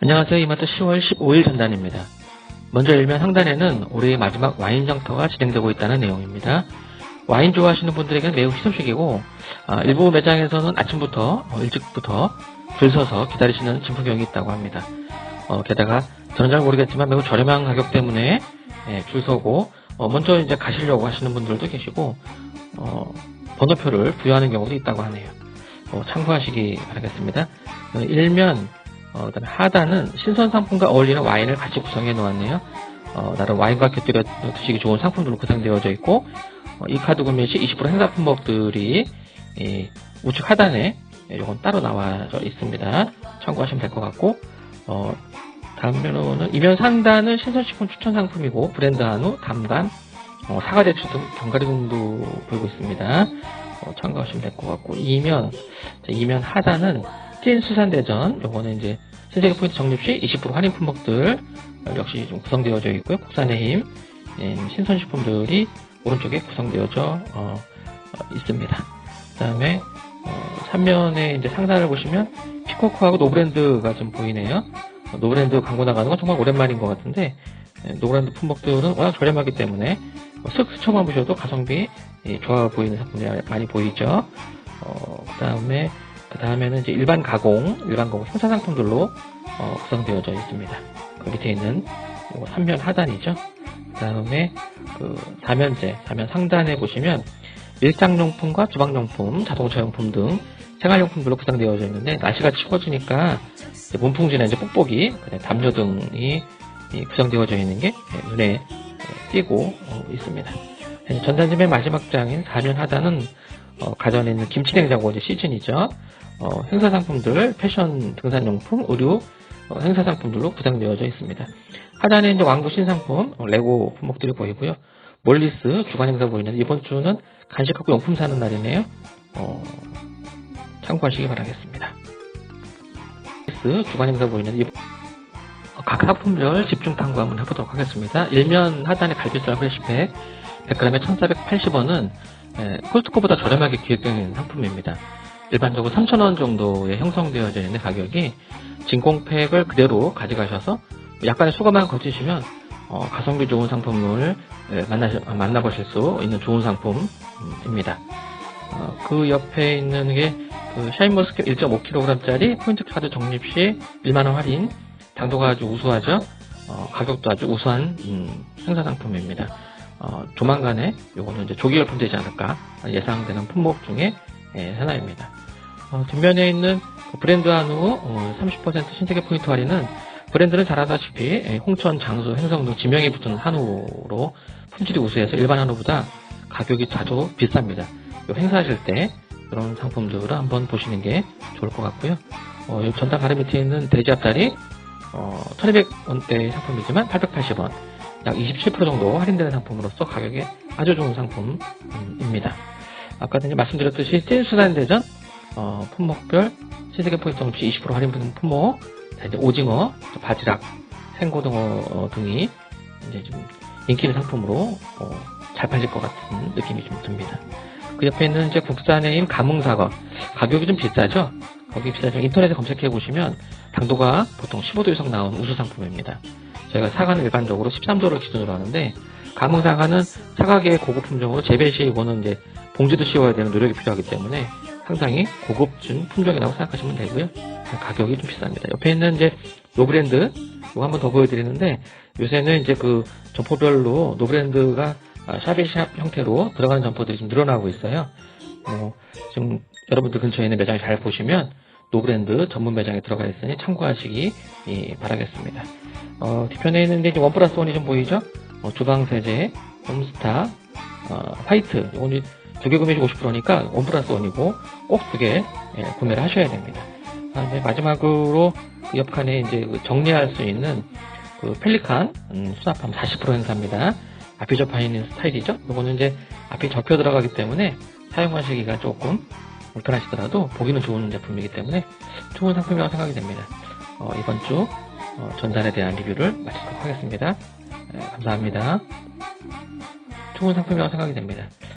안녕하세요. 이마트 10월 15일 전단입니다. 먼저 일면 상단에는 올해의 마지막 와인 장터가 진행되고 있다는 내용입니다. 와인 좋아하시는 분들에게는 매우 희소식이고 아, 일부 매장에서는 아침부터 어, 일찍부터 줄 서서 기다리시는 진풍경이 있다고 합니다. 어, 게다가 저는 잘 모르겠지만 매우 저렴한 가격 때문에 예, 줄 서고 어, 먼저 이제 가시려고 하시는 분들도 계시고 어, 번호표를 부여하는 경우도 있다고 하네요. 어, 참고하시기 바라겠습니다. 어, 일면 어, 그다음에 하단은 신선 상품과 어울리는 와인을 같이 구성해 놓았네요. 어, 나름 와인과 곁들여 드시기 좋은 상품들로 구성되어져 있고 어, 이 카드 구매 시 20% 행사 품목들이 이 우측 하단에 이건 따로 나와져 있습니다. 참고하시면 될 것 같고 어, 다음 면허는 이면 상단은 신선식품 추천 상품이고 브랜드 한우, 담간, 어, 사과 대추 등 견과류 등도 보이고 있습니다. 어, 참고하시면 될 것 같고 이면 자, 이면 하단은 찐 수산대전 요거는 이제 신세계 포인트 적립 시 20% 할인 품목들 어, 역시 좀 구성되어져 있고요. 국산의 힘, 예, 신선식품들이 오른쪽에 구성되어져 어, 어, 있습니다. 그 다음에 어, 3면에 이제 상단을 보시면 피코크하고 노브랜드가 좀 보이네요. 어, 노브랜드 광고 나가는 건 정말 오랜만인 것 같은데 예, 노브랜드 품목들은 워낙 저렴하기 때문에 어, 쓱 스쳐만 보셔도 가성비 예, 좋아 보이는 상품이 많이 보이죠. 어, 그 다음에 그 다음에는 이제 일반 가공, 일반 가공 생산 상품들로 어, 구성되어져 있습니다. 그 밑에 있는 요거 3면 하단이죠. 그 다음에 그 4면제, 4면 상단에 보시면 일장용품과 주방용품, 자동차용품 등 생활용품들로 구성되어져 있는데 날씨가 추워지니까 문풍지나 이제 뽁뽁이, 담요 등이 이 구성되어져 있는 게 눈에 예, 띄고 어, 있습니다. 전단지 맨 마지막 장인 4면 하단은 어, 가전에 있는 김치냉장고 이제 시즌이죠. 어, 행사 상품들, 패션 등산용품, 의류, 어, 행사 상품들로 구성되어져 있습니다. 하단에 이제 왕구 신상품, 어, 레고 품목들이 보이고요. 몰리스 주간 행사 보이는데 이번 주는 간식하고 용품 사는 날이네요. 어, 참고하시기 바라겠습니다. 몰리스 주간 행사 보이는데 이번- 어, 각 상품별 집중 탐구 한번 해보도록 하겠습니다. 일면 하단에 갈비살 프레시팩 100g에 1,480원은 콜트코보다 저렴하게 기획된 상품입니다. 일반적으로 3,000원 정도에 형성되어져 있는 가격이 진공팩을 그대로 가져가셔서 약간의 소감만 거치시면 어, 가성비 좋은 상품을 예, 만나시, 아, 만나보실 수 있는 좋은 상품입니다. 어, 그 옆에 있는 게 그 샤인머스켓 1.5kg짜리 포인트 카드 적립 시 1만원 할인 당도가 아주 우수하죠. 어, 가격도 아주 우수한 음, 행사 상품입니다. 어, 조만간에 요거는 이제 조기 열품되지 않을까 예상되는 품목 중에 예, 하나입니다. 어, 뒷면에 있는 그 브랜드 한우 어, 30% 신세계 포인트 할인은 브랜드는 잘 아다시피 예, 홍천, 장수, 행성 등 지명이 붙은 한우로 품질이 우수해서 일반 한우보다 가격이 자주 비쌉니다. 요 행사하실 때 이런 상품들을 한번 보시는 게 좋을 것 같고요. 어, 요 전단 가르 밑에 있는 돼지 앞다리 어, 1200원대의 상품이지만 880원 약 27% 정도 할인되는 상품으로서 가격이 아주 좋은 상품입니다. 아까 전에 말씀드렸듯이 찐수산 대전 어, 품목별 신세계 포인트 없이 20% 할인 받는 품목 자, 이제 오징어, 바지락, 생고등어 어, 등이 이제 좀 인기 있는 상품으로 어, 잘 팔릴 것 같은 느낌이 좀 듭니다. 그 옆에 있는 이제 국산의 감흥사과 가격이 좀 비싸죠? 거기 비싸죠. 인터넷에 검색해 보시면 당도가 보통 15도 이상 나오는 우수 상품입니다. 저희가 사과는 일반적으로 13도를 기준으로 하는데 감흥 사과는 사과계의 고급 품종으로 재배 시 이거는 이제 봉지도 씌워야 되는 노력이 필요하기 때문에 상당히 고급진 품종이라고 생각하시면 되고요. 가격이 좀 비쌉니다. 옆에 있는 이제 노브랜드 이거 한번 더 보여드리는데 요새는 이제 그 점포별로 노브랜드가 아, 샵이샵 형태로 들어가는 점포들이 좀 늘어나고 있어요. 어, 지금 여러분들 근처에 있는 매장을 잘 보시면 노브랜드 전문 매장에 들어가 있으니 참고하시기 예, 바라겠습니다. 어, 뒤편에 있는 게 이제 원 플러스 원이 좀 보이죠? 어, 주방 세제, 홈스타, 어, 화이트. 이건 두개 구매 시 50%니까 원 플러스 원이고 꼭 두개 구매를 하셔야 됩니다. 아, 이제 마지막으로 그 옆칸에 이제 그 정리할 수 있는 그 펠리칸 음, 수납함 40% 행사입니다. 앞이 접혀 있는 스타일이죠. 이거는 이제 앞이 접혀 들어가기 때문에 사용하시기가 조금 불편하시더라도 보기는 좋은 제품이기 때문에 좋은 상품이라고 생각이 됩니다. 어, 이번 주 어, 전단에 대한 리뷰를 마치도록 하겠습니다. 네, 감사합니다. 좋은 상품이라고 생각이 됩니다.